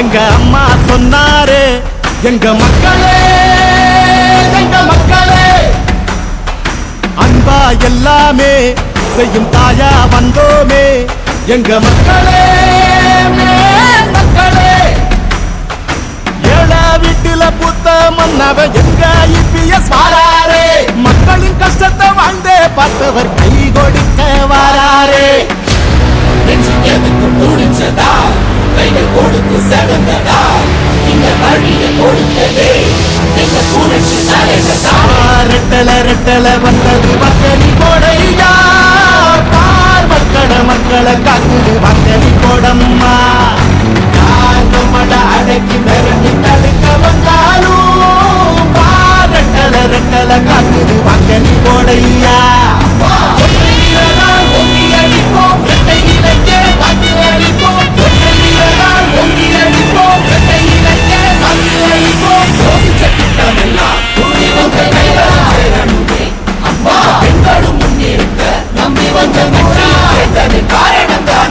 எங்க அம்மா சொன்னாரு எங்க மக்களே எங்க மக்களே. அன்பா எல்லாமே செய்யும் தாயா வந்தோமே. எங்க மக்களே மக்களே. ஏழா வீட்டுல புத்த மன்னவ எங்க இபிஎஸ் வாராரே? மக்களின் கஷ்டத்தை வாழ்ந்தே பார்த்தவர் கை கொடுக்க வாராரே. நெஞ்சுக்கு எதுக்கு முடிச்சதா கைகள் கொடுத்து செவந்ததா? இந்த வழியை கொடுத்ததே. எங்க புரட்சி தலைவதா ரெட்டல ரெட்டல வந்தது மக்களி கொடையா? பார் மக்கள மக்களை காக்குது மக்களி கொடம்மா. யார் அடக்கி மிரட்டி தடுக்க வந்தாலும் பார் ரெட்டல ரெட்டல காக்குது மக்களி கொடையா?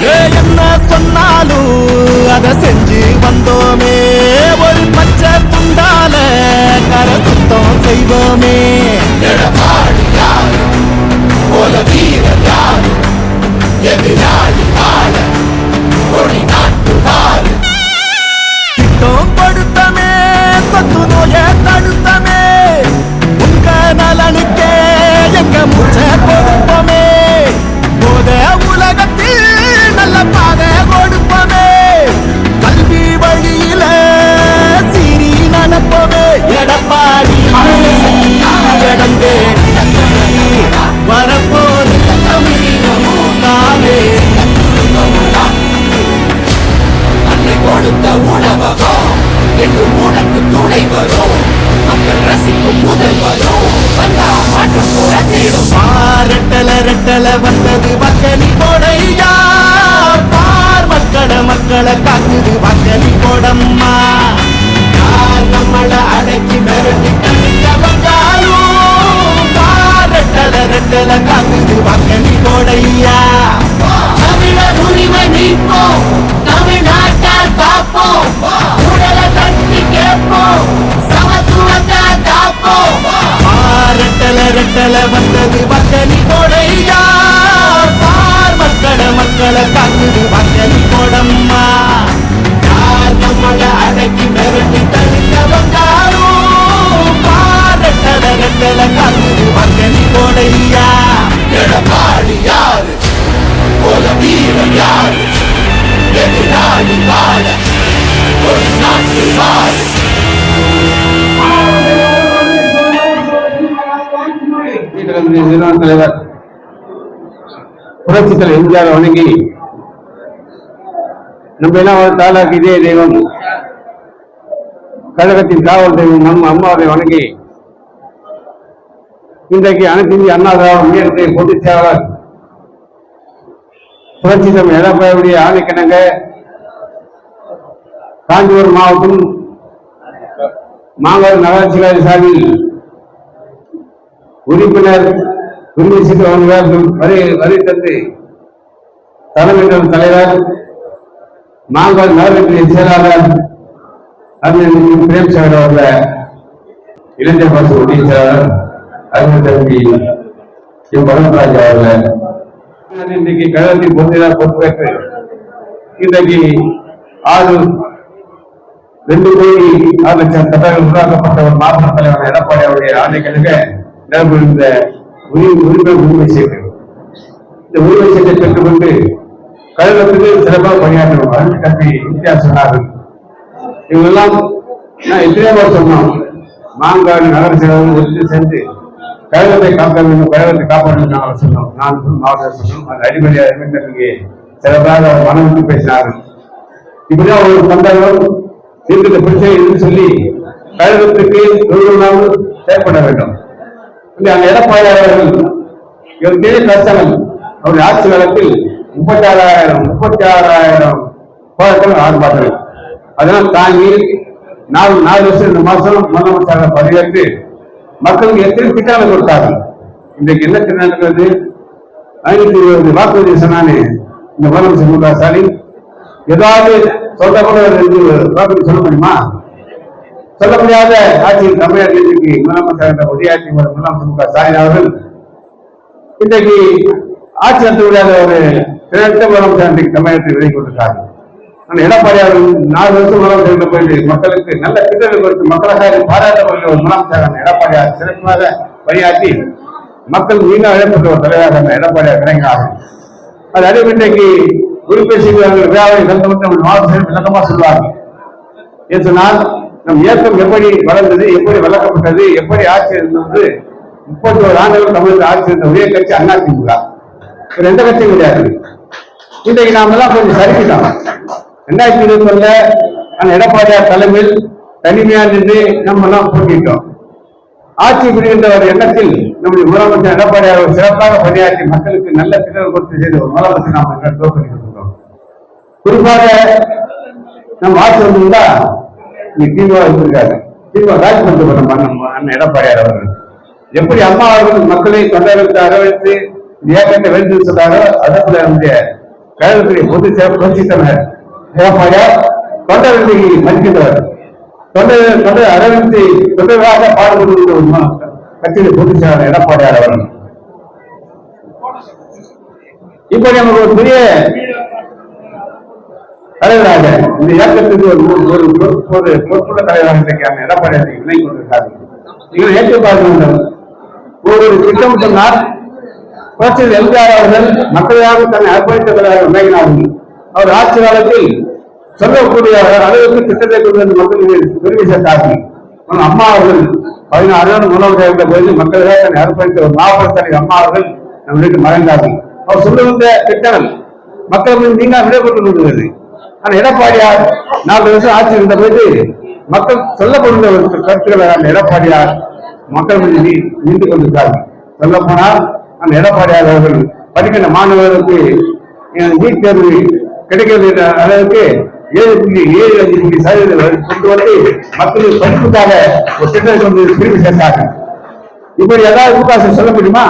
என்ன சொன்னாலும் அத செஞ்சு வந்தோமே. ஒரு பச்சை துண்டால கரை சுத்தம் செய்வோமே. போல வீர காக்குது கொடம்மா நம்மள அடக்கி மிரட்டி தடுக்க வந்தாலும் பாரட்டல ரெட்டல காக்குது மக்களி கொடையா தமிழர் உரிமை மீட்போம். தமிழ்நாட்டால் காப்போம். உடலை தட்டி கேட்போம். சமத்துவத்தால் காப்போம். பாரட்டல ரெட்டல வந்தது மக்களி கொடையா பார் மக்கள மக்களை காக்குது மக்களி கொடம்மா நம்மள அடக்கி மிரட்டி வந்தாலும் பாரட்டல ரெட்டல மக்களி கொடையா எடப்பாடி யாரு? போல வீரர் யாரு? எதிராளி வாழ ஒரு நாட்டு வாழ தலைவர் புரட்சி தலைவர் எம்ஜிஆர் வணங்கி நம்ம எல்லாம் ஒரு தாலாக்கு இதே தெய்வம். கழகத்தின் காவல் தெய்வம் நம்ம அம்மாவை வணங்கி இன்றைக்கு அனைத்து இந்திய அண்ணா திராவிட முன்னேற்றத்தின் பொதுச் செயலாளர் புரட்சி தமிழ் எடப்பாடியுடைய ஆணைக்கிணங்க காஞ்சிபுரம் மாவட்டம் மாங்கல் நகராட்சிகாரி சார்பில் உறுப்பினர் உரிமை சீட்டு வழங்குகிறார் வரி வரி தந்து தலைமையின் தலைவர் மாங்கல் நகரத்தின் செயலாளர் அருண் பிரேம் சாகர் அவர்கள் இளைஞர் பாசு உதவி செயலாளர் அருண் தம்பி எம் பரமராஜ் அவர்கள் இன்னைக்கு கழகத்தின் பொறுப்பினர் பொறுப்பேற்று இன்றைக்கு ஆறு ரெண்டு கோடி ஆறு லட்சம் கட்டங்கள் உருவாக்கப்பட்ட ஒரு மாவட்ட தலைவர் எடப்பாடி அவருடைய ஆணைகளுக்கு நிரம்பியிருந்த உரிமை உரிமை உரிமை சீட்டு இந்த உரிமை சீட்டை பெற்றுக்கொண்டு கழகத்துக்கு சிறப்பாக பணியாற்றணும் அருள் தம்பி இந்தியா சொன்னார்கள் இவங்கெல்லாம் நான் எத்தனையோ பேர் சொன்னோம். மாங்காடு நகர செலவு ஒத்து சேர்ந்து கழகத்தை காக்க வேண்டும் கழகத்தை காப்பாற்ற வேண்டும் நாங்கள் சொன்னோம். நான் மாவட்ட சொன்னோம். அது அடிப்படையாக இருந்ததுக்கு சிறப்பாக அவர் மனம் விட்டு பேசினார்கள் இப்படிதான் ஒரு பந்தகம் இந்த பிரச்சனை என்று சொல்லி கழகத்துக்கு ஒவ்வொரு செயல்பட வேண்டும். இந்த அந்த எடப்பாடி அவர்கள் இவர் பெரிய கஷ்டங்கள் அவருடைய ஆட்சி காலத்தில் முப்பத்தி ஆறாயிரம் முப்பத்தி ஆறாயிரம் போராட்டம் ஆர்ப்பாட்டங்கள் அதெல்லாம் தாங்கி நாலு நாலு வருஷம் இந்த மாசம் முதலமைச்சராக பதவியேற்று மக்களுக்கு எத்தனை திட்டங்களை கொடுத்தாங்க இன்றைக்கு என்ன திட்டம் நடக்கிறது? ஐநூத்தி இருபது வாக்குறுதி சொன்னானே இந்த முதலமைச்சர் மு க ஸ்டாலின். ஏதாவது சொல்ல சொல்ல முடியுமா? சொல்ல முடியாத ஆட்சியில் தமிழகத்திற்கு முதலமைச்சர் உதயாட்சி முதலமைச்சர் மு க ஸ்டாலின் அவர்கள் இன்றைக்கு ஆட்சி நடத்த முடியாத ஒரு திரட்ட முதலமைச்சர் இன்றைக்கு தமிழகத்தில் விதை கொண்டிருக்காங்க ஆனால் எடப்பாடி அவர்கள் நாலு வருஷம் முதலமைச்சர் போயிட்டு மக்களுக்கு நல்ல திட்டங்கள் கொடுத்து மக்களாக பாராட்டப்பட்ட ஒரு முதலமைச்சர் எடப்பாடியார் சிறப்பாக பணியாற்றி மக்கள் மீண்டும் அழைப்பட்ட ஒரு தலைவராக அந்த எடப்பாடியார் விளங்கினார்கள். அது அறிவு இன்றைக்கு உறுப்பினர் செய்வார்கள் விழாவை சந்தமிட்டு நம்ம மாவட்ட விளக்கமாக சொல்வார்கள். ஏன் சொன்னால் நம் இயக்கம் எப்படி வளர்ந்தது எப்படி வளர்க்கப்பட்டது எப்படி ஆட்சி இருந்தது முப்பத்தி ஒரு ஆண்டுகள் தமிழக ஆட்சி இருந்த ஒரே கட்சி அண்ணா திமுக. எந்த கட்சியும் கிடையாது. இன்றைக்கு நாம எல்லாம் கொஞ்சம் சரிக்கிட்டோம் ரெண்டாயிரத்தி இருபத்தி ஒண்ணுல அந்த எடப்பாடியார் தலைமையில் தனிமையா நின்று நம்ம எல்லாம் போட்டிட்டோம். ஆட்சி புரிகின்ற ஒரு எண்ணத்தில் நம்முடைய முதலமைச்சர் எடப்பாடியார் ஒரு சிறப்பாக பணியாற்றி மக்களுக்கு நல்ல திட்டம் கொடுத்து செய்த ஒரு முதலமைச்சர் நாம் தோற்கடிக்கிறோம் குறிப்பாக நம்ம ஆட்சி வந்திருந்தா நீ திமுக இருந்திருக்காரு திமுக ராஜ்மந்திர நம்ம அண்ணன் எடப்பாடியார் அவர்கள். எப்படி அம்மா அவர்கள் மக்களை தொண்டர்களுக்கு அரவழைத்து இந்த இயக்கத்தை வென்று சொன்னாரோ அதே போல நம்முடைய கழகத்துடைய பொது செயலர் புரட்சித் தலைவர் எடப்பாடியார் தொண்டர்களை மதிக்கின்றவர். தொண்டர் தொண்டர் அரவிந்த் தொண்டர்களாக பாடுபடுகின்ற ஒரு ம- கட்சியின் பொதுச் செயலாளர் எடப்பாடியார் அவர்கள். இப்படி நமக்கு ஒரு பெரிய தலைவராக இந்த இயக்கத்துக்கு ஒரு ஒரு ஒரு பொறுப்புள்ள தலைவராக இன்றைக்கு எடப்பாடி விலை கொண்டிருக்காரு நீங்கள் ஏற்று பார்க்க வேண்டும் ஒரு திட்டம் சொன்னால் புரட்சியில் எம்ஜிஆர் அவர்கள் மக்களாக தன்னை அர்ப்பணித்த தலைவர் விளங்கினார்கள் அவர் ஆட்சி காலத்தில் சொல்லக்கூடிய அளவுக்கு திட்டத்தை கொண்டு வந்து மக்களுக்கு பெருமை சேர்த்தார்கள். ஆனால் அம்மா அவர்கள் பதினாறு ஆண்டு முதலமைச்சர் இருந்த போது மக்களுக்காக தன்னை அர்ப்பணித்த ஒரு மாபெரும் அம்மா அவர்கள் நம்ம வீட்டு மறைந்தார்கள். அவர் சொல்லுகின்ற திட்டங்கள் மக்கள் மீது நீங்க விடைபெற்று கொண்டிருக்கிறது ஆனா எடப்பாடியார் நாலு வருஷம் ஆட்சி இருந்த போது மக்கள் சொல்லப்படுகிற ஒரு கருத்துக்களை அந்த எடப்பாடியார் மக்கள் மீது நீ- நீண்டு கொண்டிருக்கிறார்கள் சொல்ல போனால் அந்த எடப்பாடியார் அவர்கள் படிக்கின்ற மாணவர்களுக்கு நீட் தேர்வு கிடைக்கிறது என்ற அளவுக்கு ஏழு புள்ளி ஏழு அஞ்சு புள்ளி சதவீதம் கொண்டு வந்து மக்களுக்கு படிப்புக்காக ஒரு திட்டத்தை கொண்டு திரும்பி சேர்த்தாங்க. இப்படி ஏதாவது முகாசம் சொல்ல முடியுமா?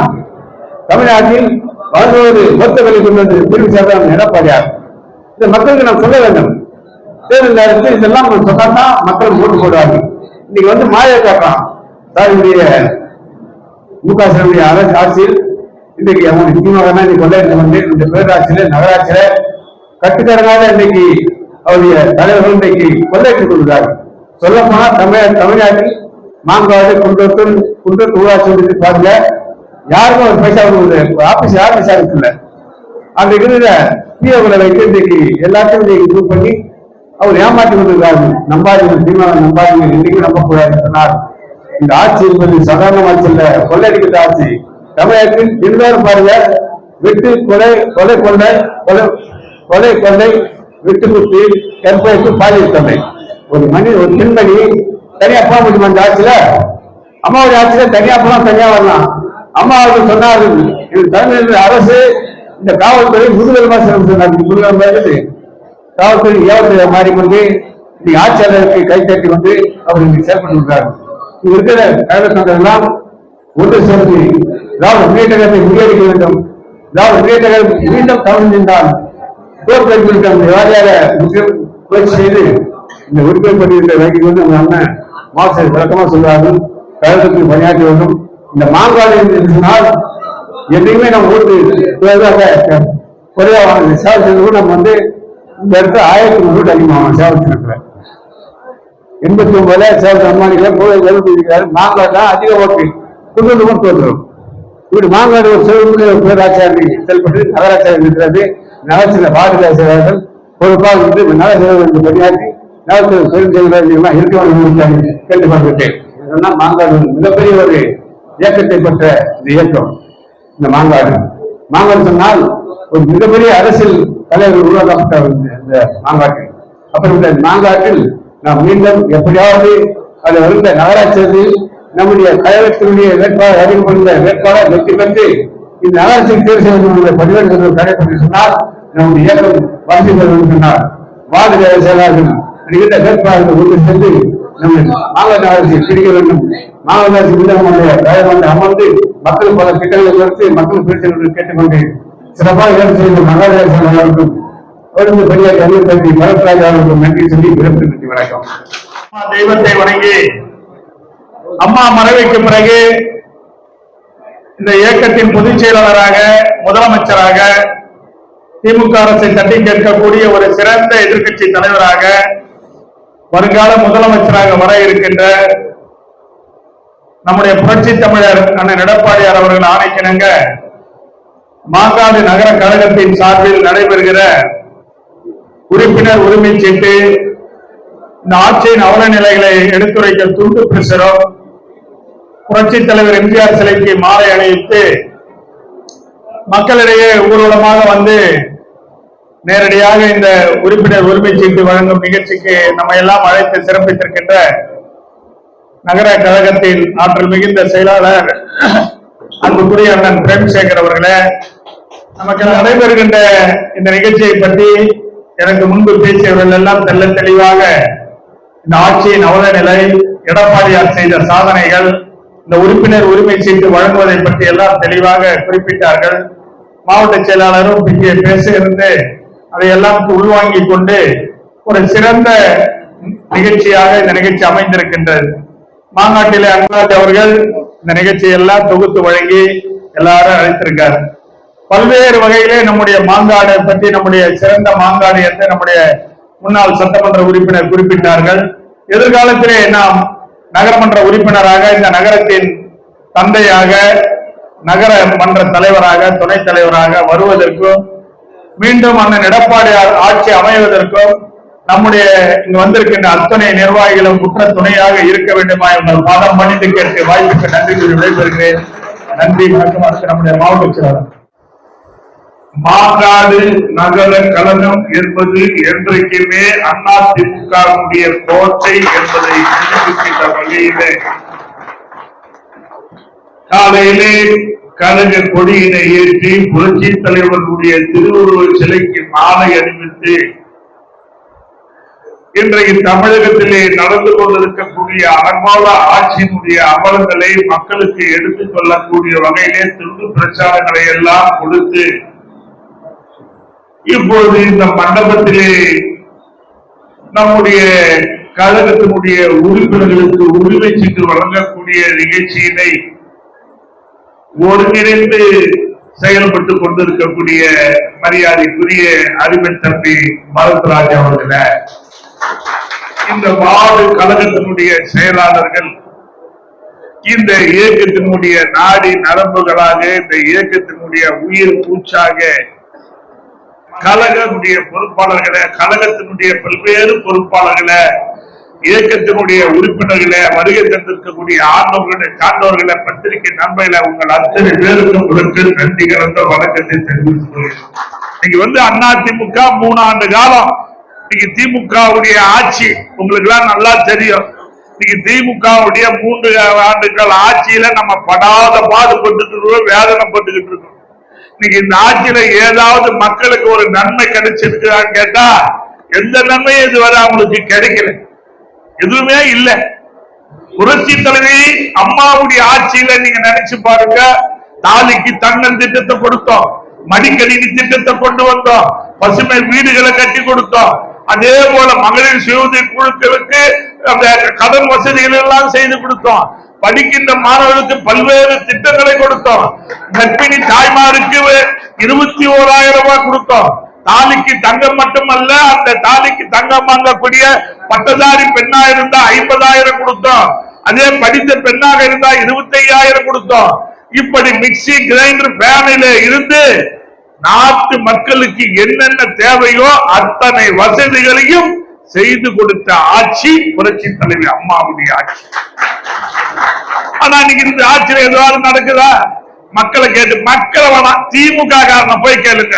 தமிழ்நாட்டில் வாழ்வோடு மொத்த விலை கொண்டு வந்து திரும்பி சேர்த்தாங்க எடப்பாடியார். இந்த மக்களுக்கு நாம் சொல்ல வேண்டும். தேர்தல் நேரத்தில் இதெல்லாம் நம்ம சொன்னாதான் மக்கள் ஓட்டு போடுவார்கள் இன்னைக்கு வந்து மாய காட்டுறான் தாயுடைய மு க ஸ்டாலினுடைய இன்னைக்கு ஆட்சியில் இன்றைக்கு அவங்க திமுக இன்னைக்கு கொள்ளையடித்து வந்து இந்த பேராட்சியில நகராட்சியில கட்டுக்கடங்காத இன்னைக்கு அவருடைய தலைவர்கள் இன்றைக்கு கொள்ளையிட்டுக் கொள்கிறார்கள். சொல்ல போனா தமிழ் தமிழ்நாட்டில் மாங்காடு குன்றத்தூர் குன்றத்தூர் ஊராட்சி ஒன்றியத்தை பாருங்க யாருக்கும் ஒரு பைசா ஆபீஸ் யாரும் விசாரிக்கல அந்த இருக்கிற பிஓக்களை வைத்து இன்றைக்கு எல்லாத்தையும் இன்றைக்கு இது பண்ணி அவர் ஏமாற்றி கொண்டிருக்கிறார்கள். நம்பாதீங்க தீவிரம் நம்பாதீங்க இன்னைக்கு நம்பக்கூடாது சொன்னார் இந்த ஆட்சி என்பது சாதாரண ஆட்சி இல்ல கொள்ளையடிக்கிற ஆட்சி. தமிழகத்தில் பின்வரும் பாருங்க. விட்டு கொலை கொலை கொள்ளை கொலை கொலை கொள்ளை விட்டு குத்தி கற்பழிப்பு பாலியல் தொல்லை. ஒரு மணி ஒரு பெண்மணி தனியா போக முடியுமா அந்த ஆட்சியில? அம்மாவுடைய ஆட்சியில தனியா போலாம் தனியா வரலாம். அம்மா அவர்கள் சொன்னார்கள் இது தமிழக அரசு இந்த காவல்துறை முதுகெலும்பா சிறப்பு சொன்னார் முதுகெலும்பா இருக்குது காவல்துறை ஏவத்தை மாறிக்கொண்டு இன்னைக்கு ஆட்சியாளருக்கு கை தட்டி கொண்டு அவர் இன்னைக்கு செயல்பட்டு இருக்கிறார் இருக்கிற இருக்கிற கழகத்தெல்லாம் ஒன்று சேர்ந்து திராவிட முன்னேற்ற கழகத்தை முறியடிக்க வேண்டும். திராவிட முன்னேற்ற கழகம் மீண்டும் தமிழ் நின்றால் தோற்கடிப்பிருக்க வாரியாக முயற்சி செய்து இந்த உரிமை பதிவுகளை வங்கிக்கு வந்து உங்க அண்ணன் மாஸ்டர் விளக்கமா சொல்றார்கள் கழகத்துக்கு பணியாற்ற வேண்டும் இந்த மாங்காடு என்று சொன்னால் என்றைக்குமே நம்ம ஊருக்கு குறைவாக குறைவாக சேவை நம்ம வந்து இந்த இடத்துல ஆயிரத்தி நூறு ரூபாய் அதிகமாகும் சேவை எண்பத்தி ஒன்பதுல சேவை அம்மானிகளை போய் இருக்கிறாரு மாங்காடு தான் அதிக ஓட்டு. குடும்பம் தோற்றுரும் இப்படி மாங்காடு ஒரு சிவமுடைய பேராச்சாரி செயல்பட்டு நகராட்சியாளர் இருக்கிறது. நகரத்தில் வார்டு பொறுப்பாக இருந்து இந்த நகர செயலர்கள் பணியாற்றி நகரத்தில் பெருஞ்செயலாளர்கள் இருக்க வேண்டும் என்று கேட்டுக்கொண்டிருக்கேன் இதெல்லாம் மாங்காடு மிகப்பெரிய ஒரு இயக்கத்தை பெற்ற இந்த இயக்கம் இந்த மாங்காடு மாங்காடு சொன்னால் ஒரு மிகப்பெரிய அரசியல் தலைவர் உருவாக்கப்பட்ட இந்த- மாங்காட்டில் அப்புறம் இந்த மாங்காட்டில் நாம் மீண்டும் எப்படியாவது அது வருந்த நகராட்சியில் நம்முடைய கழகத்தினுடைய வேட்பாளர் அறிவிக்கப்பட்ட வேட்பாளர் வெற்றி பெற்று இந்த நகராட்சிக்கு தேர்வு செய்ய பதிவேற்று கடைப்பட்டு சொன்னால் நம்முடைய இயக்கம் வளர்ச்சி பெற சொன்னார் வார்டு செயலாளர்கள் இருக்கின்ற வேட்பாளர்கள் ஒன்று சென்று நம்ம மாவட்ட நகராட்சி பிடிக்க வேண்டும். மாவட்ட நகராட்சி மீண்டும் கழகம் அமர்ந்து மக்கள் பல திட்டங்களை குறித்து மக்கள் பிரச்சனைகள் கேட்டுக்கொண்டேன் சிறப்பாக ஏற்று செய்த நகராட்சி செயலாளர்களுக்கும் தொடர்ந்து பெரிய கல்வி தம்பி பரத்ராஜ் அவர்களுக்கு நன்றி சொல்லி விருப்பி வணக்கம். தெய்வத்தை வணங்கி அம்மா மறைவுக்கு பிறகு இந்த இயக்கத்தின் பொதுச் செயலாளராக முதலமைச்சராக திமுக அரசை தட்டி கேட்கக்கூடிய ஒரு சிறந்த எதிர்கட்சி தலைவராக வருங்கால முதலமைச்சராக வர இருக்கின்ற நம்முடைய புரட்சி தமிழர் அண்ணன் எடப்பாடியார் அவர்கள் ஆணைக்கிணங்க மாங்காடு நகர கழகத்தின் சார்பில் நடைபெறுகிற உறுப்பினர் உரிமை சீட்டு இந்த ஆட்சியின் அவல நிலைகளை எடுத்துரைக்க துண்டு பிரசுரம் புரட்சி தலைவர் எம்ஜிஆர் சிலைக்கு மாலை அணிவித்து மக்களிடையே ஊர்வலமாக வந்து நேரடியாக இந்த உறுப்பினர் உரிமை சீட்டு வழங்கும் நிகழ்ச்சிக்கு நம்ம எல்லாம் அழைத்து சிறப்பித்திருக்கின்ற நகர கழகத்தின் ஆற்றல் மிகுந்த செயலாளர் அன்புக்குரிய அண்ணன் பிரேம்சேகர் அவர்களே நமக்கு நடைபெறுகின்ற இந்த நிகழ்ச்சியை பற்றி எனக்கு முன்பு பேசியவர்கள் எல்லாம் தெல்ல தெளிவாக இந்த ஆட்சியின் அவல நிலை எடப்பாடியார் செய்த சாதனைகள் இந்த உறுப்பினர் உரிமை சீட்டு வழங்குவதை பற்றி எல்லாம் தெளிவாக குறிப்பிட்டார்கள். மாவட்ட செயலாளரும் இங்கே பேச இருந்து அதையெல்லாம் உள்வாங்கி கொண்டு ஒரு சிறந்த நிகழ்ச்சியாக இந்த நிகழ்ச்சி அமைந்திருக்கின்றது. மாநாட்டிலே அன்பராஜ் அவர்கள் இந்த நிகழ்ச்சியை எல்லாம் தொகுத்து வழங்கி எல்லாரும் அழைத்திருக்கார். பல்வேறு வகையிலே நம்முடைய மாங்காடு பற்றி நம்முடைய சிறந்த மாங்காடு என்று நம்முடைய முன்னாள் சட்டமன்ற உறுப்பினர் குறிப்பிட்டார்கள். எதிர்காலத்திலே நாம் நகரமன்ற உறுப்பினராக இந்த நகரத்தின் தந்தையாக நகர மன்ற தலைவராக துணைத் தலைவராக வருவதற்கும் மீண்டும் அண்ணன் எடப்பாடி ஆட்சி அமைவதற்கும் நம்முடைய இங்கு வந்திருக்கின்ற அத்தனை நிர்வாகிகளும் குற்ற துணையாக இருக்க வேண்டுமா உங்கள் பாதம் பணித்து கேட்டு வாய்ப்புக்கு நன்றி கூறி விடைபெறுகிறேன். நன்றி வணக்கம். நம்முடைய மாவட்ட செயலாளர். மாநாடு நகர கழகம் என்பது என்றைக்குமே அதிமுகவுடைய கோட்டை என்பதை நிரூபிக்கின்ற வகையிலே. காலையிலே கழக கொடியினை ஏற்றி புரட்சி தலைவர்களுடைய திருவுருவ சிலைக்கு மாலை அணிவித்து இன்றைக்கு தமிழகத்திலே நடந்து கொண்டிருக்கக்கூடிய அலங்கோல ஆட்சியினுடைய அமலங்களை மக்களுக்கு எடுத்துக் கொள்ளக்கூடிய வகையிலே துண்டு பிரச்சாரங்களை எல்லாம் கொடுத்து இப்பொழுது இந்த மண்டபத்திலே நம்முடைய கழகத்தினுடைய உறுப்பினர்களுக்கு உரிமை சீட்டு வழங்கக்கூடிய நிகழ்ச்சியினை ஒருங்கிணைந்து செயல்பட்டுக் கொண்டிருக்கக்கூடிய மரியாதைக்குரிய அறிவன் தம்பி பரத்ராஜ் அவர்கள இந்த வார்டு கழகத்தினுடைய செயலாளர்கள் இந்த இயக்கத்தினுடைய நாடி நரம்புகளாக இந்த இயக்கத்தினுடைய உயிர் பூச்சாக கழகனுடைய பொறுப்பாளர்களை கழகத்தினுடைய பல்வேறு பொறுப்பாளர்களை இயக்கத்தினுடைய உறுப்பினர்களை வருகை தந்திருக்கக்கூடிய ஆண்டவர்களை சார்ந்தவர்களை பத்திரிகை நண்பர்களை உங்கள் அத்தனை பேருக்கு உங்களுக்கு நன்றி கலந்த வணக்கத்தை தெரிவித்துக் கொள்கிறேன். இன்னைக்கு வந்து அதிமுக மூணு ஆண்டு காலம். இன்னைக்கு திமுகவுடைய ஆட்சி உங்களுக்கு எல்லாம் நல்லா தெரியும். இன்னைக்கு திமுகவுடைய மூன்று ஆண்டுகள் ஆட்சியில நம்ம படாத பாடுபட்டு இருக்கோம் வேதனைப்பட்டுக்கிட்டு இருக்கோம். இன்னைக்கு இந்த ஆட்சியில ஏதாவது மக்களுக்கு ஒரு நன்மை கிடைச்சிருக்குதான்னு கேட்டா எந்த நன்மையும் இதுவரை அவங்களுக்கு கிடைக்கல. எதுவுமே இல்லை. புரட்சி தலைவி அம்மாவுடைய ஆட்சியில நீங்க நினைச்சு பாருங்க தாலிக்கு தங்கம் திட்டத்தை கொடுத்தோம் மடிக்கணினி திட்டத்தை கொண்டு வந்தோம் பசுமை வீடுகளை கட்டி கொடுத்தோம். அதே போல மகளிர் சுயதி குழுக்களுக்கு அந்த கடன் வசதிகள் எல்லாம் செய்து கொடுத்தோம். படிக்கின்ற மாணவர்களுக்கு பல்வேறு திட்டங்களை கொடுத்தோம். கர்ப்பிணி தாய்மாருக்கு இருபத்தி ஓராயிரம் ரூபாய் கொடுத்தோம். தாலிக்கு தங்கம் மட்டுமல்ல அந்த தாலிக்கு தங்கம் வாங்கக்கூடிய பட்டதாரி பெண்ணா இருந்தா ஐம்பதாயிரம் கொடுத்தோம். அதே படித்த பெண்ணாக இருந்தா இருபத்தி ஐயாயிரம் கொடுத்தோம். இப்படி மிக்சி கிரைண்டர் பேனில இருந்து நாட்டு மக்களுக்கு என்னென்ன தேவையோ அத்தனை வசதிகளையும் செய்து கொடுத்த ஆட்சி புரட்சி தலைவி அம்மாவுடைய ஆட்சி. ஆனா இன்னைக்கு இந்த ஆட்சியில எதுவாக நடக்குதா? மக்களை கேட்டு மக்களை வேணாம் திமுக காரனை போய் கேளுங்க.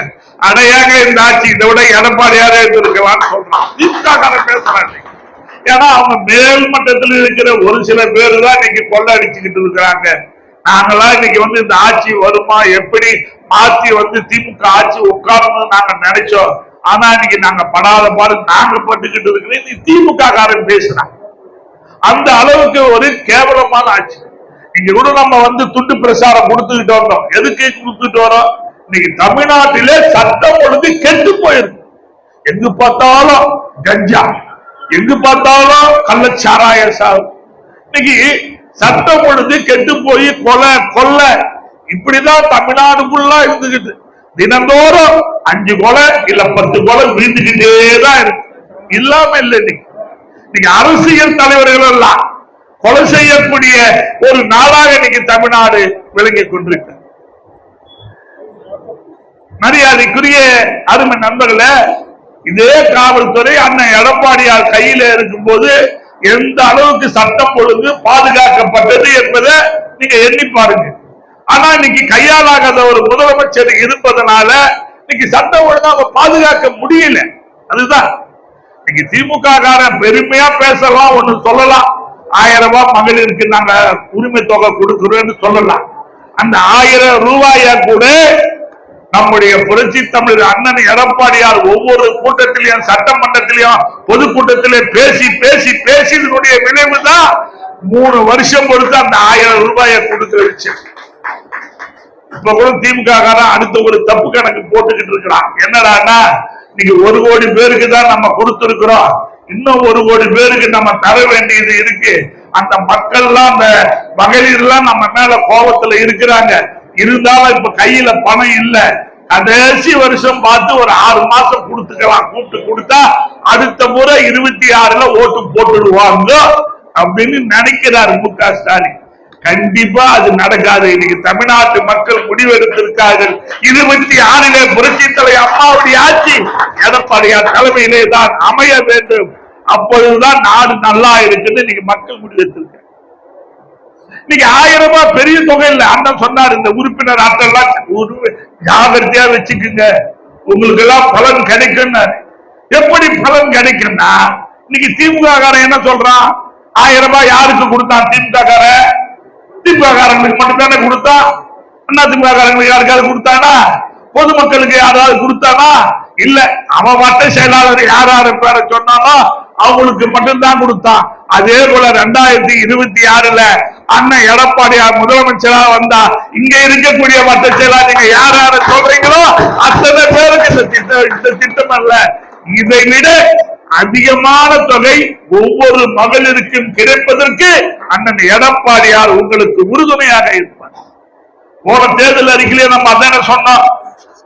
அடையாங்க இந்த ஆட்சி இதை விட எடப்பாடியாரே இருந்திருக்கலாம்னு சொல்றான். திமுக காரன் பேசுறான் ஏன்னா அவங்க மேல் மட்டத்தில் இருக்கிற ஒரு சில பேர் தான் இன்னைக்கு கொள்ளடிச்சுக்கிட்டு இருக்கிறாங்க. நாங்களாம் இன்னைக்கு வந்து இந்த ஆட்சி வருமா எப்படி மாத்தி வந்து திமுக ஆட்சி உட்காரணும்னு நாங்க நினைச்சோம். ஆனா இன்னைக்கு நாங்க படாத பாடு நாங்க பட்டுக்கிட்டு இருக்கிறேன் இன்னைக்கு திமுக காரன் பேசுறாங்க அந்த அளவுக்கு ஒரு கேவலமான ஆட்சி. இங்க கூட நம்ம வந்து துண்டு பிரசாரம் கொடுத்துக்கிட்டு வந்தோம். எதுக்கு கொடுத்துட்டு வரோம்? இன்னைக்கு தமிழ்நாட்டிலே சட்டம் ஒழுங்கு கெட்டு போயிருக்கு. எங்கு பார்த்தாலும் கஞ்சா. எங்கு பார்த்தாலும் கள்ளச்சாராய சாவு. இன்னைக்கு சட்டம் ஒழுங்கு கெட்டு போய் கொலை கொல்ல. இப்படிதான் தமிழ்நாடு ஃபுல்லா இருந்துகிட்டு. தினந்தோறும் அஞ்சு கொலை இல்ல பத்து கொலை வீழ்ந்துகிட்டே தான் இருக்கு. இல்லாம இல்லை இன்னைக்கு. இன்னைக்கு அரசியல் தலைவர்கள் எல்லாம் கொலை செய்யக்கூடிய ஒரு நாளாக இன்னைக்கு தமிழ்நாடு விளங்கி கொண்டிருக்கு மரியாதைக்குரிய அருமை நண்பர்களே இதே காவல்துறை அண்ணன் எடப்பாடியார் கையில இருக்கும்போது எந்த அளவுக்கு சட்டம் ஒழுங்கு பாதுகாக்கப்பட்டது என்பதை நீங்க எண்ணி பாருங்க. ஆனா இன்னைக்கு கையாளாகாத ஒரு முதலமைச்சர் இருப்பதனால இன்னைக்கு சட்டம் ஒழுங்காக பாதுகாக்க முடியல. அதுதான். இன்னைக்கு திமுக காரன் பெருமையா பேசலாம் ஒண்ணு சொல்லலாம். ஆயிரம் ரூபாய் மகளிருக்கு நாங்க உரிமை தொகை கொடுக்கிறோம்னு சொல்லலாம். அந்த ஆயிரம் ரூபாய கூட நம்முடைய புரட்சி தமிழர் அண்ணன் எடப்பாடியார் ஒவ்வொரு கூட்டத்திலையும் சட்டமன்றத்திலையும் பொதுக்கூட்டத்திலே பேசி பேசி பேசியதனுடைய விளைவுதான் மூணு வருஷம் பொறுத்து அந்த ஆயிரம் ரூபாயை கொடுத்து வச்சு. இப்ப கூட திமுக அடுத்த ஒரு தப்பு கணக்கு போட்டுக்கிட்டு இருக்கிறான். என்னடான்னா இன்னைக்கு ஒரு கோடி பேருக்கு தான் நம்ம கொடுத்திருக்கிறோம். இன்னும் ஒரு கோடி பேருக்கு நம்ம தர வேண்டியது இருக்கு. அந்த மக்கள்லாம் அந்த மகளிர்லாம் நம்ம மேல கோபத்துல இருக்கிறாங்க. இருந்தாலும் இப்ப கையில பணம் இல்ல. கடைசி வருஷம் பார்த்து ஒரு ஆறு மாசம் கொடுத்துக்கலாம். கூப்பிட்டு கொடுத்தா அடுத்த முறை இருபத்தி ஆறுல ஓட்டு போட்டுடுவாங்க அப்படின்னு நினைக்கிறார் மு க ஸ்டாலின். கண்டிப்பா அது நடக்காது. இன்னைக்கு தமிழ்நாட்டு மக்கள் முடிவெடுத்திருக்கார்கள். இருபத்தி ஆறிலே புரட்சி தலைவர் அம்மாவுடைய ஆட்சி எடப்பாடியார் தலைமையிலே தான் அமைய வேண்டும். அப்பொழுதுதான் நாடு நல்லா இருக்குன்னு இன்னைக்கு மக்கள் முடிவெடுத்திருக்க இன்னைக்கு ஆயிரம் ரூபாய் பெரிய தொகை இல்லை. அண்ணன் சொன்னார் இந்த உறுப்பினர் அட்டெல்லாம் ஒரு ஜாகிரதையா வச்சுக்குங்க. உங்களுக்கு எல்லாம் பலன் கிடைக்கும் எப்படி பலன் கிடைக்கும்னா இன்னைக்கு திமுக காரன் என்ன சொல்றான்? ஆயிரம் ரூபாய் யாருக்கு கொடுத்தான் திமுக காரன் திமுக மட்டும்தானே மட்டும் கொடுத்தா? அண்ணா திமுககாரங்களுக்கு யாருக்காவது கொடுத்தானா? பொதுமக்களுக்கு யாராவது கொடுத்தானா? இல்ல அவன் வட்ட செயலாளர் யார் யாரு பேர சொன்னாலும் அவங்களுக்கு மட்டும்தான் கொடுத்தான். அதே போல ரெண்டாயிரத்தி இருபத்தி ஆறுல அண்ணன் எடப்பாடியார் முதலமைச்சரா வந்தா இங்க இருக்கக்கூடிய வட்ட செயலாளர் நீங்க யார் யார சொல்றீங்களோ அத்தனை பேருக்கு இந்த திட்டம் இந்த திட்டம் அல்ல. இதை விட அதிகமான தொகை ஒவ்வொரு மகளிருக்கும் கிடைப்பதற்கு அண்ணன் எடப்பாடியார் உங்களுக்கு உறுதுணையாக இருப்பார். போன தேர்தல் அறிக்கையிலே நம்ம அதான சொன்னோம்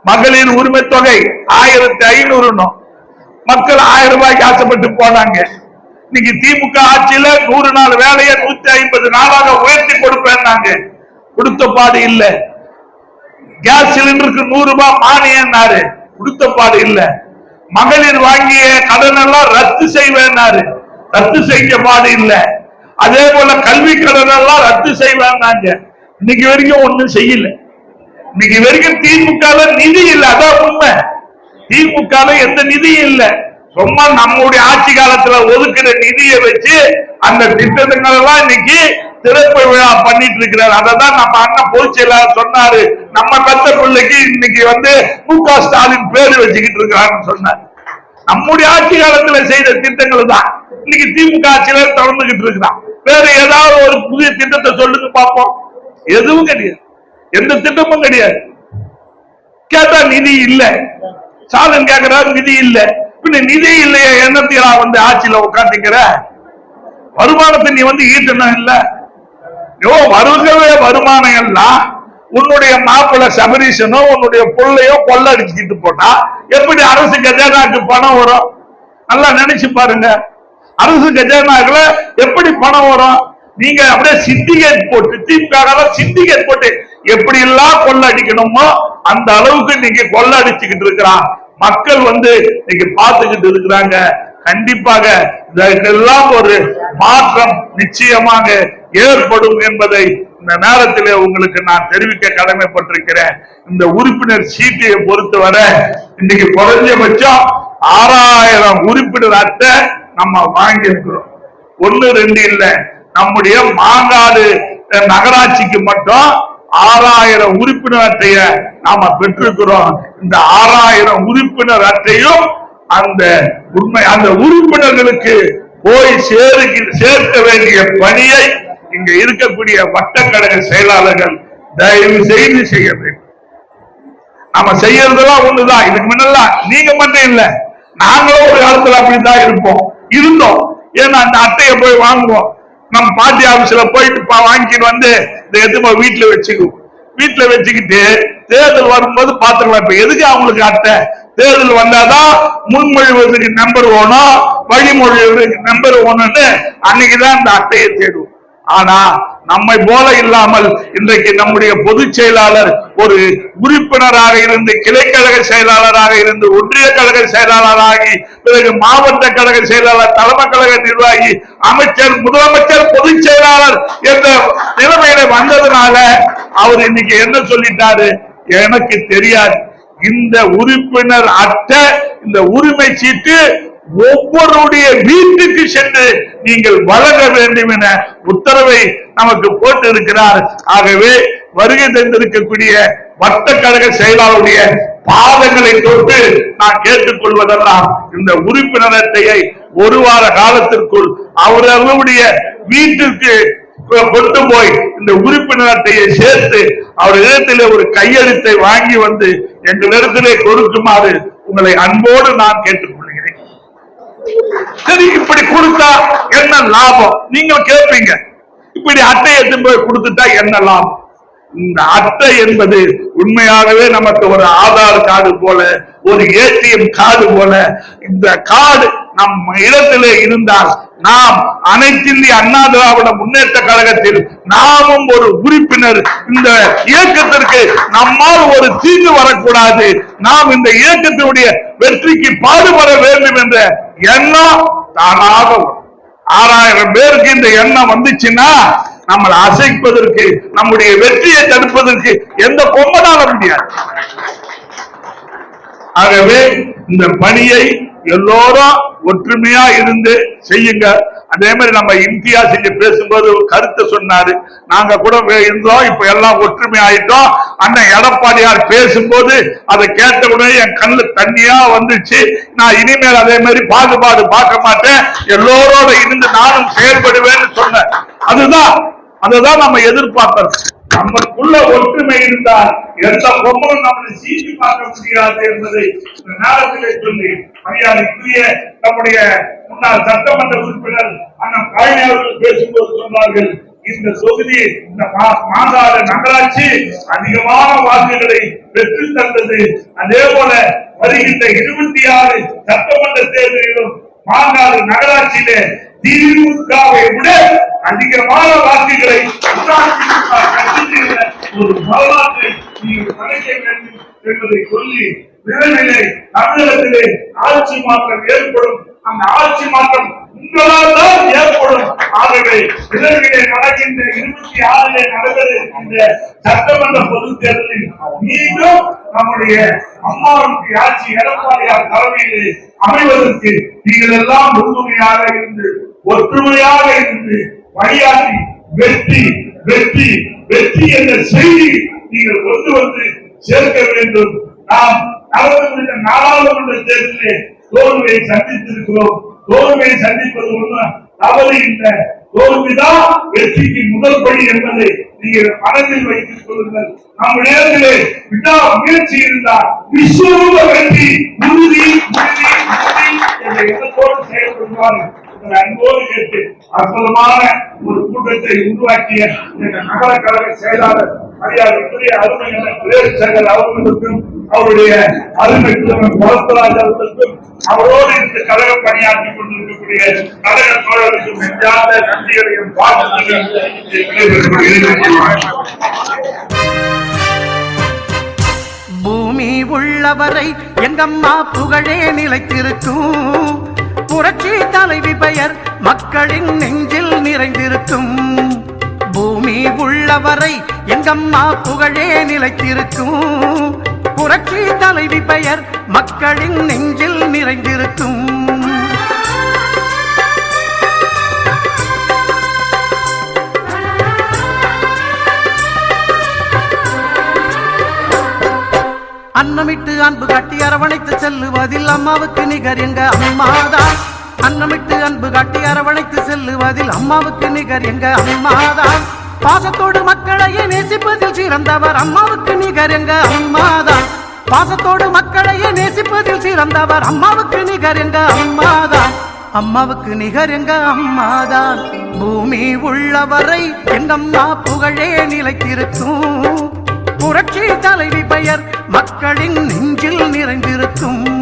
மகளிர் உரிமை தொகை ஆயிரத்தி ஐநூறு மக்கள் ஆயிரம் ரூபாய்க்கு ஆசைப்பட்டு போனாங்க. இன்னைக்கு திமுக ஆட்சியில நூறு நாள் வேலையை நூத்தி ஐம்பது நாளாக உயர்த்தி கொடுப்பேன்னாங்க. கொடுத்த பாடு இல்ல. கேஸ் சிலிண்டருக்கு நூறு ரூபாய் மானியம்னாரு. கொடுத்த பாடு இல்லை. மகளிர் வாங்கிய கடன் எல்லாம் ரத்து செய்வேன்னாரு. ரத்து செய்ய பாடு இல்ல அதே போல கல்வி கடன் எல்லாம் ரத்து செய்வேன்னாங்க. இன்னைக்கு வரைக்கும் ஒண்ணும் செய்யல. இன்னைக்கு வரைக்கும் திமுக நிதி இல்ல. அதான் உண்மை. திமுக எந்த நிதியும் இல்ல. சும்மா நம்முடைய ஆட்சி காலத்துல ஒதுக்குற நிதியை வச்சு அந்த திட்டங்கள் எல்லாம் இன்னைக்கு திறப்பு விழா பண்ணிட்டு இருக்கிறார். அதை தான் நம்ம அண்ணன் பொதுச் செயலாளர் சொன்னாரு. நம்ம பெத்த பிள்ளைக்கு இன்னைக்கு வந்து மு க ஸ்டாலின் பேரு வச்சுக்கிட்டு இருக்கிறான்னு சொன்னார். நம்முடைய ஆட்சி காலத்துல செய்த திட்டங்கள் தான். இன்னைக்கு திமுக ஆட்சியில தொடர்ந்துகிட்டு இருக்கிறான் வேற ஏதாவது ஒரு புதிய திட்டத்தை சொல்லுங்க பார்ப்போம். எதுவும் கிடையாது. எந்த திட்டமும் கிடையாது. கேட்டா நிதி இல்ல. சாதன் கேட்கிறாரு நிதி இல்ல. பின்ன நிதி இல்லையா எண்ணத்தையா வந்து ஆட்சியில உட்காந்துக்கிற வருமானத்தை நீ வந்து ஈட்டணும் இல்ல? யோ வருகவே வருமானம் எல்லாம் உன்னுடைய மாப்பிள்ள சபரீசனோ உன்னுடைய பிள்ளையோ கொள்ளடிச்சுக்கிட்டு போட்டா எப்படி அரசு கஜானாக்கு பணம் வரும்? நல்லா நினைச்சு பாருங்க. அரசு கஜானாக்குல எப்படி பணம் வரும்? நீங்க அப்படியே சிண்டிகேட் போட்டு திமுக சிண்டிகேட் போட்டு எப்படி எல்லாம் கொள்ளடிக்கணுமோ அந்த அளவுக்கு நீங்க கொள்ளடிச்சுக்கிட்டு இருக்கிறான். மக்கள் வந்து இன்னைக்கு பார்த்துக்கிட்டு இருக்கிறாங்க. கண்டிப்பாக இதற்கெல்லாம் ஒரு மாற்றம் நிச்சயமாக ஏற்படும் என்பதை இந்த நேரத்திலே உங்களுக்கு நான் தெரிவிக்க கடமைப்பட்டிருக்கிறேன். இந்த உறுப்பினர் சீட்டையை பொறுத்தவரை இன்னைக்கு குறைஞ்சபட்சம் ஆறாயிரம் உறுப்பினர் அட்டை நம்ம வாங்கியிருக்கிறோம். ஒண்ணு ரெண்டு இல்ல. நம்முடைய மாங்காடு நகராட்சிக்கு மட்டும் ஆறாயிரம் உறுப்பினர் அட்டைய நாம பெற்றிருக்கிறோம். இந்த ஆறாயிரம் உறுப்பினர் அட்டையும் அந்த உண்மை அந்த உறுப்பினர்களுக்கு போய் சேருகி சேர்க்க வேண்டிய பணியை இங்க இருக்கக்கூடிய வட்டக்கழக செயலாளர்கள் தயவு செய்து செய்ய வேண்டும். நம்ம செய்யறதெல்லாம் ஒண்ணுதான். இதுக்கு முன்னெல்லாம் நீங்க மட்டும் இல்ல நாங்களும் ஒரு காலத்துல அப்படிதான் இருப்போம். இருந்தோம். ஏன்னா அந்த அட்டையை போய் வாங்குவோம். நம்ம பாட்டி ஆபீஸ்ல போயிட்டு வாங்கிட்டு வந்து இதை எதுமா வீட்டுல வச்சுக்குவோம். வீட்டுல வச்சுக்கிட்டு தேர்தல் வரும்போது பாத்துக்கலாம் இப்ப எதுக்கு அவங்களுக்கு அட்டை? தேர்தல் வந்தாதான் முன்மொழிவதற்கு நம்பர் வேணும் வழிமொழிவதற்கு நம்பர் வேணும்னு அன்னைக்குதான் இந்த அட்டையை தேடுவோம். ஆனா நம்மை போல இல்லாமல் இன்றைக்கு நம்முடைய பொதுச் செயலாளர் ஒரு உறுப்பினராக இருந்து கிளைக்கழக செயலாளராக இருந்து ஒன்றிய கழக செயலாளராகி பிறகு மாவட்ட கழக செயலாளர் தலைமை கழக நிர்வாகி அமைச்சர் முதலமைச்சர் பொதுச் செயலாளர் என்ற நிலைமையில வந்ததுனால அவர் இன்னைக்கு என்ன சொல்லிட்டாரு? எனக்கு தெரியாது. இந்த உறுப்பினர் அட்ட இந்த உரிமை சீட்டு ஒவ்வொருடைய வீட்டுக்கு சென்று நீங்கள் வழங்க வேண்டும் என உத்தரவை நமக்கு போட்டு இருக்கிறார் ஆகவே வருகை தந்திருக்கக்கூடிய வட்ட கழக செயலாளருடைய பாதங்களை தொட்டு நான் கேட்டுக்கொள்வதெல்லாம் இந்த உறுப்பினர் அட்டையை ஒரு வார காலத்திற்குள் அவரவருடைய வீட்டிற்கு கொண்டு போய் இந்த உறுப்பினர் அட்டையை சேர்த்து அவர் இடத்திலே ஒரு கையெழுத்தை வாங்கி வந்து எங்களிடத்திலே கொடுக்குமாறு உங்களை அன்போடு நான் கேட்டுக்கொள்கிறேன். சரி இப்படி கொடுத்தா என்ன லாபம்? நீங்க கேட்பீங்க. இப்படி அட்டை எடுத்து போய் கொடுத்துட்டா என்ன லாபம்? இந்த அட்டை என்பது உண்மையாகவே நமக்கு ஒரு ஆதார் கார்டு போல ஒரு ஏடிஎம் கார்டு போல இந்த கார்டு நம் இடத்திலே இருந்தால் நாம் அனைத்திந்திய அண்ணா திராவிட முன்னேற்ற கழகத்தில் நாமும் ஒரு உறுப்பினர். இந்த இயக்கத்திற்கு நம்மால் ஒரு தீங்கு வரக்கூடாது. நாம் இந்த இயக்கத்தினுடைய வெற்றிக்கு பாடுபட வேண்டும் என்ற எண்ணம் தானாக ஆறாயிரம் பேருக்கு இந்த எண்ணம் வந்துச்சுன்னா நம்மளை அசைப்பதற்கு நம்முடைய வெற்றியை தடுப்பதற்கு எந்த கொம்பனால முடியாது. ஆகவே இந்த பணியை எல்லோரும் ஒற்றுமையா இருந்து செய்யுங்க. அதே மாதிரி நம்ம இந்தியா செஞ்சு பேசும்போது ஒரு கருத்தை சொன்னாரு. நாங்க கூட இருந்தோம் இப்ப எல்லாம் ஒற்றுமை ஆயிட்டோம். அண்ணன் எடப்பாடியார் பேசும்போது அதை கேட்ட உடனே என் கண்ணு தண்ணியா வந்துச்சு. நான் இனிமேல் அதே மாதிரி பாகுபாடு பார்க்க மாட்டேன். எல்லோரோட இருந்து நானும் செயல்படுவேன்னு சொன்னேன். அதுதான் அதுதான் நம்ம எதிர்பார்க்கிறோம் நமக்குள்ள ஒற்றுமை இருந்தால் எந்த பொம்மனும் நம்மளை சீட்டு பார்க்க முடியாது என்பதை இந்த நேரத்திலே சொல்லி மரியாதைக்குரிய நம்முடைய முன்னாள் சட்டமன்ற உறுப்பினர் அண்ணன் பழனி அவர்கள் பேசும்போது சொன்னார்கள். இந்த தொகுதி இந்த மா- நகராட்சி அதிகமான வாக்குகளை பெற்று தந்தது. அதே போல வருகின்ற இருபத்தி ஆறு சட்டமன்ற தேர்தலிலும் மாங்காடு நகராட்சியில திமுகவை விட அதிகமான வாக்குகளை ஒரு வரலாற்றை நீங்கள் வேண்டும் என்பதை சொல்லி விரைவிலே தமிழகத்திலே ஆட்சி மாற்றம் ஏற்படும். அந்த ஆட்சி மாற்றம் உங்களால் தான் ஏற்படும் ஆகவே விரைவிலே நடக்கின்ற இருபத்தி ஆறிலே நடக்கிறது இந்த சட்டமன்ற பொது தேர்தலில். மீண்டும் நம்முடைய அம்மாவுக்கு ஆட்சி எடப்பாடியார் தலைமையிலே அமைவதற்கு நீங்கள் எல்லாம் உறுதுணையாக இருந்து ஒற்றுமையாக இருந்து வழியாற்றி வெற்றி வெற்றி வெற்றி என்ற செய்தி நீங்கள் கொண்டு வந்து சேர்க்க வேண்டும். நாம் நடந்து நாடாளுமன்ற தேர்தலிலே தோல்வியை சந்தித்திருக்கிறோம். தோல்வியை சந்திப்பது ஒண்ணு தவறு இல்லை தோல்விதான் வெற்றிக்கு முதல் படி என்பதை நீங்கள் மனதில் வைத்துக் கொள்ளுங்கள். நம் நேரத்திலே விடா முயற்சி இருந்தால் விஸ்வரூப வெற்றி உறுதி உறுதி உறுதி என்ற எண்ணத்தோடு செயல்படுவார்கள். அன்போடு கேட்டு அற்புதமான ஒரு கூட்டத்தை உருவாக்கிய நகர கழக செயலாளர் மரியாதைக்குரிய அருமையான பிரேசகர் அவர்களுக்கும் அவருடைய அருமை தலைவர் பரத்ராஜ் அவர்களுக்கும் அவரோடு இந்த கழக பணியாற்றிக் கொண்டிருக்கக்கூடிய கழக தோழர்களுக்கும் நெஞ்சார்ந்த நன்றிகளையும் வாழ்த்துக்களையும் பூமி உள்ளவரை எங்கம்மா புகழே நிலைத்திருக்கும். புரட்சி தலைவி பெயர் மக்களின் நெஞ்சில் நிறைந்திருக்கும். பூமி உள்ளவரை எங்கம்மா புகழே நிலைத்திருக்கும். புரட்சி தலைவி பெயர் மக்களின் நெஞ்சில் நிறைந்திருக்கும். அன்னமிட்டு அன்பு காட்டி அரவணைத்து செல்லுவதில் அம்மாவுக்கு நிகர் எங்க அம்மாதான். அன்னமிட்டு அன்பு காட்டி அரவணைத்து செல்லுவதில் அம்மாவுக்கு நிகர் எங்க அம்மாதான் பாசத்தோடு மக்களையே நேசிப்பதில் சிறந்தவர் அம்மாவுக்கு நிகர் எங்க அம்மாதான் பாசத்தோடு மக்களையே நேசிப்பதில் சிறந்தவர் அம்மாவுக்கு நிகர் எங்க அம்மாதான் அம்மாவுக்கு நிகர் எங்க அம்மாதான் பூமி உள்ளவரை எங்கம்மா புகழே நிலைத்திருக்கும். புரட்சி தலைவி பெயர் மக்களின் நெஞ்சில் நிறைந்திருக்கும்.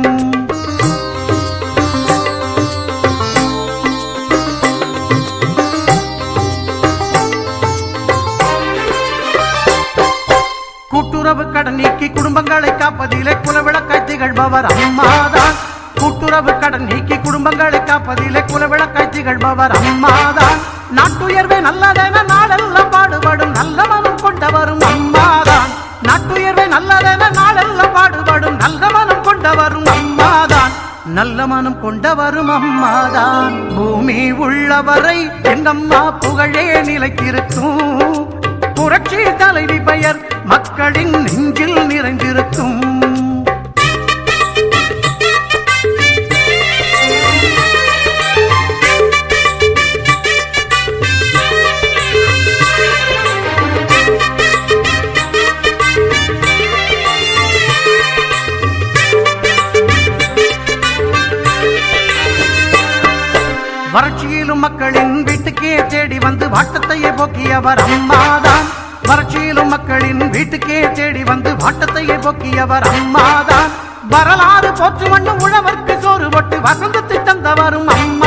கூட்டுறவு கடன் நீக்கி குடும்பங்களை காப்பதிலே குலவிளக்காய் திகழ்பவர் அம்மாதான். கூட்டுறவு கடன் நீக்கி குடும்பங்களை காப்பதிலே குலவிளக்காய் திகழ்பவர் அம்மாதான். நாட்டுயர்வே நல்லதென நாளெல்லாம் பாடுபடும் நல்ல மனம் கொண்டவரும் அம்மாதான். நாட்டுயர்வே நல்லதென நாளெல்லாம் பாடுபடும் நல்ல மனம் கொண்டவரும் அம்மாதான். நல்ல மனம் கொண்டவரும் அம்மாதான். பூமி உள்ளவரை எங்கம்மா புகழே நிலைத்திருக்கும். புரட்சி தலைவி பெயர் மக்களின் நெஞ்சில் நிறைந்திருக்கும். வறட்சியிலும் மக்களின் வீட்டுக்கே தேடி வந்து வாட்டத்தையே போக்கியவர் அம்மாதான். வறட்சியிலும் மக்களின் வீட்டுக்கே தேடி வந்து வாட்டத்தையே போக்கியவர் அம்மாதான். வரலாறு போற்று மண்ணும் உழவர்க்கு சோறு போட்டு வசந்தத்தை தந்தவரும் அம்மா